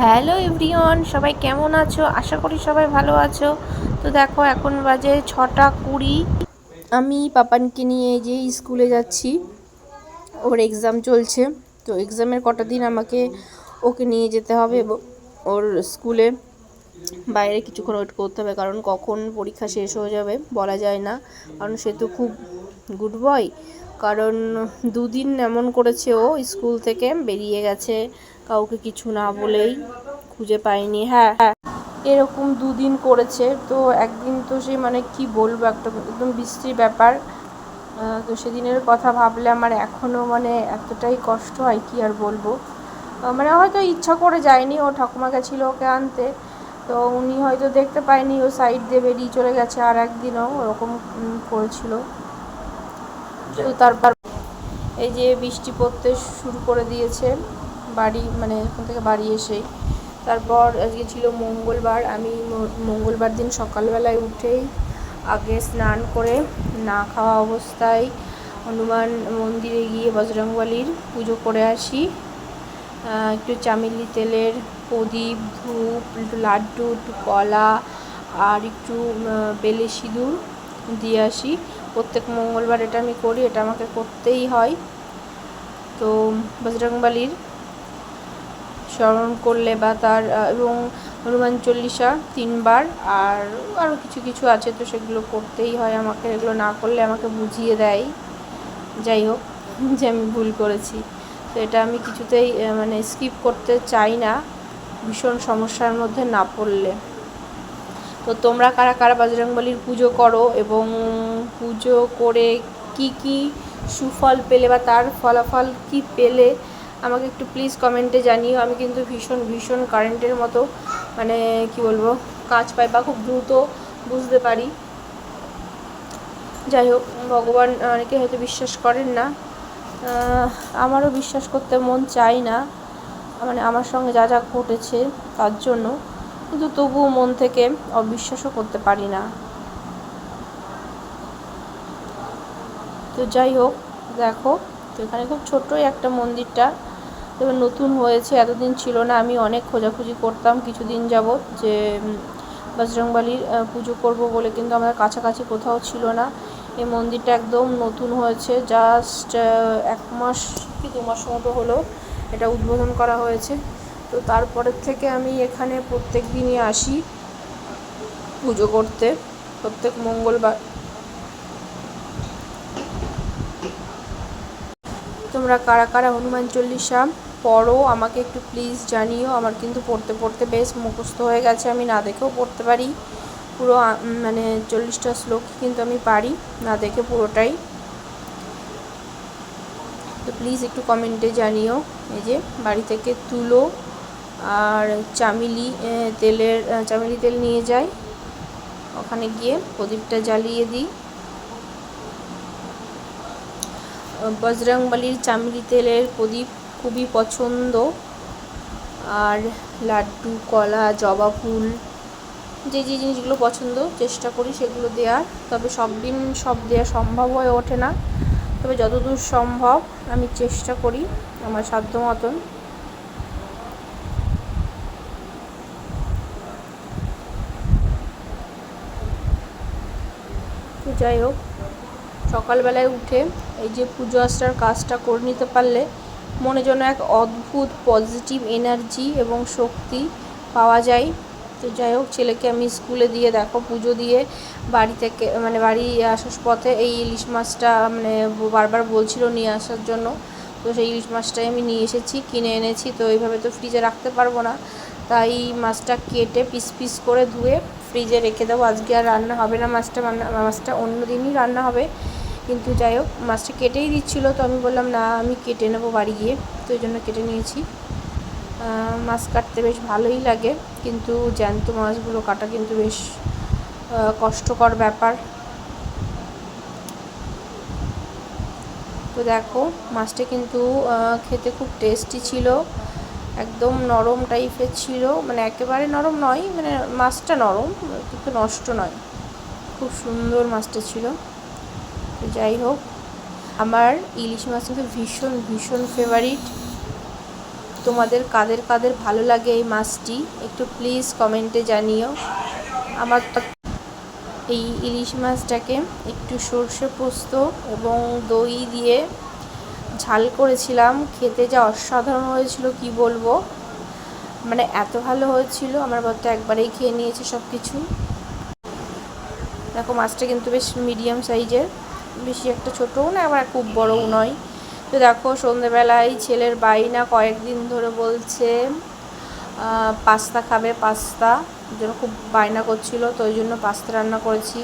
Hello everyone, সবাই কেমন আছো? আশা করি সবাই ভালো আছো। তো দেখো, এখন বাজে ছটা কুড়ি। আমি পাপানকে নিয়ে যে স্কুলে যাচ্ছি। ওর এক্সাম চলছে। তো এক্সামের কটা দিন আমাকে ওকে নিয়ে যেতে হবে ওর স্কুলে। বাইরে কিছুক্ষণ ওয়েট করতে হবে, কারণ কখন পরীক্ষা শেষ হয়ে যাবে বলা যায় না। কারণ সে তো খুব গুড বয় কারণ দুদিন এমন করেছে ও, স্কুল থেকে বেরিয়ে গেছে। কাউকে কিছু না বলেই খুঁজে পাইনি হ্যাঁ। হ্যাঁ এরকম দুদিন করেছে, তো একদিন তো সে মানে কি বলব, একটা একদম বৃষ্টির ব্যাপার। তো সেদিনের কথা ভাবলে আমার এখনও মানে এতটাই কষ্ট হয়, কি আর বলব। মানে হয়তো ইচ্ছা করে যায়নি, ও ঠাকুমা গেছিল ওকে আনতে। তো উনি হয়তো দেখতে পায়নি, ও সাইড দিয়ে বেরিয়ে চলে গেছে আর একদিনও ওরকম করেছিল। তো তারপর এই যে বৃষ্টি পড়তে শুরু করে দিয়েছে। বাড়ি মানে এখান থেকে বাড়ি এসেই তারপর আজকে ছিল মঙ্গলবার, আমি মঙ্গলবার দিন সকালবেলায় উঠেই আগে স্নান করে না খাওয়া অবস্থায় হনুমান মন্দিরে গিয়ে বজরংবলির পুজো করে আসি। একটু চামেলি তেলের প্রদীপ, ধূপ, একটু লাড্ডু, একটু কলা আর একটু বেলে সিঁদুর দিয়ে আসি। প্রত্যেক মঙ্গলবার এটা আমি করি, এটা আমাকে করতেই হয়। তো বজরংবলির স্মরণ করলে বা তার এবং হনুমান চল্লিশা তিনবার আর আরও কিছু কিছু আছে তো সেগুলো করতেই হয় আমাকে, এগুলো না করলে আমাকে বুঝিয়ে দেয়। যাই হোক, যে আমি ভুল করেছি। তো এটা আমি কিছুতেই মানে স্কিপ করতে চাই না, ভীষণ সমস্যার মধ্যে না পড়লে। তো তোমরা কারা কারা বজরংবলির পুজো করো এবং পুজো করে কি কি সুফল পেলে বা তার ফলাফল কি পেলে আমাকে একটু প্লিজ কমেন্টে জানিও। আমি কিন্তু ভীষণ ভীষণ কারেন্টের মতো মানে কি বলব, কাজ পাই বা খুব দ্রুত বুঝতে পারি। যাই হোক, ভগবান অনেকে হয়তো বিশ্বাস করেন না। আমারও বিশ্বাস করতে মন চাই না। মানে আমার সঙ্গে যা যা ঘটেছে, তার জন্য। কিন্তু তবুও মন থেকে অবিশ্বাসও করতে পারি না। তো যাই হোক, দেখো, তো এখানে খুব ছোট্টই একটা মন্দিরটা। তবে নতুন হয়েছে, এতদিন ছিল না, আমি অনেক খোঁজাখুঁজি করতাম কিছুদিন যাবৎ যে বজরংবলির পুজো করব বলে, কিন্তু আমাদের কাছাকাছি কোথাও ছিল না। এই মন্দিরটা একদম নতুন হয়েছে জাস্ট এক মাস কি দু মাস মতো হলো এটা উদ্বোধন করা হয়েছে। তো তারপরের থেকে আমি এখানে প্রত্যেক দিনই আসি পুজো করতে, প্রত্যেক মঙ্গলবার। তোমরা কারা কারা হনুমান চল্লিশা পড়ো আমাকে একটু প্লিজ জানিও, আমার কিন্তু পড়তে পড়তে বেশ মুখস্থ হয়ে গেছে, আমি না দেখেও পড়তে পারি। পুরো মানে চল্লিশটা শ্লোক কিন্তু আমি পারি, না দেখে পুরোটাই। তো প্লিজ একটু কমেন্টে জানিও, এই যে বাড়ি থেকে তুলো আর চামিলি তেলের চামেলি তেল নিয়ে যাই। ওখানে গিয়ে প্রদীপটা জ্বালিয়ে দিই। বজরংবলির চামড়ি তেলের প্রদীপ খুবই পছন্দ। আর লাড্ডু, কলা, জবা ফুল, যে যে জিনিসগুলো পছন্দ চেষ্টা করি সেগুলো দেওয়ার তবে সব দিন সব দেওয়া সম্ভব হয়ে ওঠে না। তবে যতদূর সম্ভব আমি চেষ্টা করি আমার সাধ্য মতন। তো যাই হোক, সকালবেলায় উঠে এই যে পুজো আসার কাজটা করে নিতে পারলে মনে যেন এক অদ্ভুত পজিটিভ এনার্জি এবং শক্তি পাওয়া যায়। তো যাই হোক, ছেলেকে আমি স্কুলে দিয়ে দেখো, পুজো দিয়ে বাড়ি থেকে মানে বাড়ি আসার পথে এই ইলিশ মাছটা মানে বারবার বলছিল নিয়ে আসার জন্য। তো সেই ইলিশ মাছটাই আমি নিয়ে এসেছি, কিনে এনেছি, তো এইভাবে তো ফ্রিজে রাখতে পারব না। তাই মাছটা কেটে পিস পিস করে ধুয়ে ফ্রিজে রেখে দেবো। আজকে আর রান্না হবে না, মাছটা মাছটা অন্য দিনই রান্না হবে। কিন্তু যাই হোক, মাছটা কেটেই দিচ্ছিল, তো আমি বললাম, না, আমি কেটে নেব বাড়ি গিয়ে। তো এই জন্য কেটে নিয়েছি। মাছ কাটতে বেশ ভালোই লাগে, কিন্তু জ্যান্ত মাছগুলো কাটা কিন্তু বেশ কষ্টকর ব্যাপার। তো দেখো, মাছটা কিন্তু খেতে খুব টেস্টি ছিল, একদম নরম টাইপের ছিল মানে একেবারে নরম নয় মানে মাছটা নরম, কিন্তু নষ্ট নয়। খুব সুন্দর মাছটা ছিল। যাই হোক, আমার ইলিশ মাছ কিন্তু ভীষণ ভীষণ ফেভারিট তোমাদের কাদের কাদের ভালো লাগে এই মাছটি, একটু প্লিজ কমেন্টে জানিও। আমার এই ইলিশ মাছটাকে একটু সর্ষে পোস্ত এবং দই দিয়ে ঝাল করেছিলাম, খেতে যা অসাধারণ হয়েছিল, কি বলব? মানে এত ভালো হয়েছিল, আমার বর তো একবারেই খেয়ে নিয়েছে সব কিছু দেখো, মাছটা কিন্তু বেশ মিডিয়াম সাইজের বেশি একটা ছোটও না আবার খুব বড়ও নয়। তো দেখো, সন্ধেবেলায় ছেলের বাইনা কয়েকদিন ধরে বলছে পাস্তা খাবে, পাস্তা। জন্য খুব বায়না করছিল, তো ওই জন্য পাস্তা রান্না করেছি।